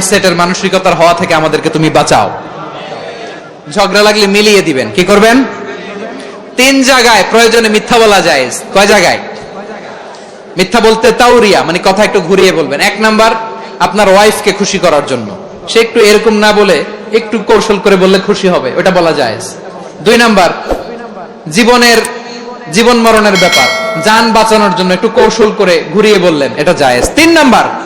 সেটের মানসিকতার হওয়া থেকে আমাদেরকে তুমি বাঁচাও। ঝগড়া লাগলে মিলিয়ে দিবেন। কি করবেন? তিন জায়গায় প্রয়োজনে মিথ্যা বলা যায়। কয় জায়গায়? মিথ্যা বলতে তাউরিয়া মানে কথা একটু ঘুরিয়ে বলবেন। এক নাম্বার, আপনার ওয়াইফকে খুশি করার জন্য। সে একটু এরকম না বলে, একটু কৌশল করে বললে খুশি হবে, ওটা বলা যায়। দুই নাম্বার, জীবনের, জীবন মরণের ব্যাপার। যান বাঁচানোর জন্য একটু কৌশল করে ঘুরিয়ে বললেন, এটা জায়েজ তিন নাম্বার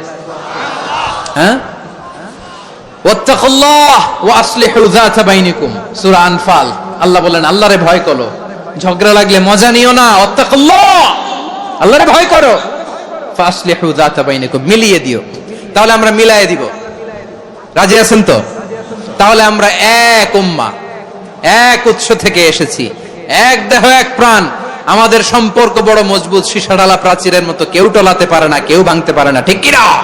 হ্যাঁ? আনফাল। আল্লাহ বলেন, আল্লাহরে ভয় করো। ঝগড়া লাগলে মজা নিও না। আল্লাহরে ভয় করো। মিলিয়ে দিও। তাহলে আমরা মিলায়ে দিব। রাজি আছেন তো? তাহলে আমরা এক উম্মা। এক উৎস থেকে এসেছি। এক দেহ, এক প্রাণ। আমাদের সম্পর্ক বড় মজবুত, সীসাডালা প্রাচীরের মতো। কেউ টলাতে পারে না, কেউ ভাঙতে পারে না। ঠিক কিনা?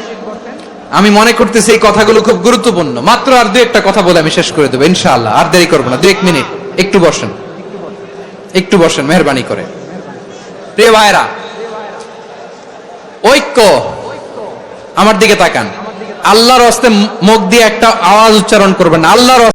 আমি মনে করতেছি এই কথাগুলো খুব গুরুত্বপূর্ণ। মাত্র আর দু একটা কথা বলে আমি শেষ করে দেবো, ইনশাআল্লাহ। আর দেরি করব না। দু এক মিনিট। একটু বসেন। একটু বসেন, মেহরবানি করে। প্রিয় ভাইরা ঐক্য আমার দিকে তাকান। আল্লাহর হস্তে মুখ দিয়ে একটা আওয়াজ উচ্চারণ করবেন আল্লাহর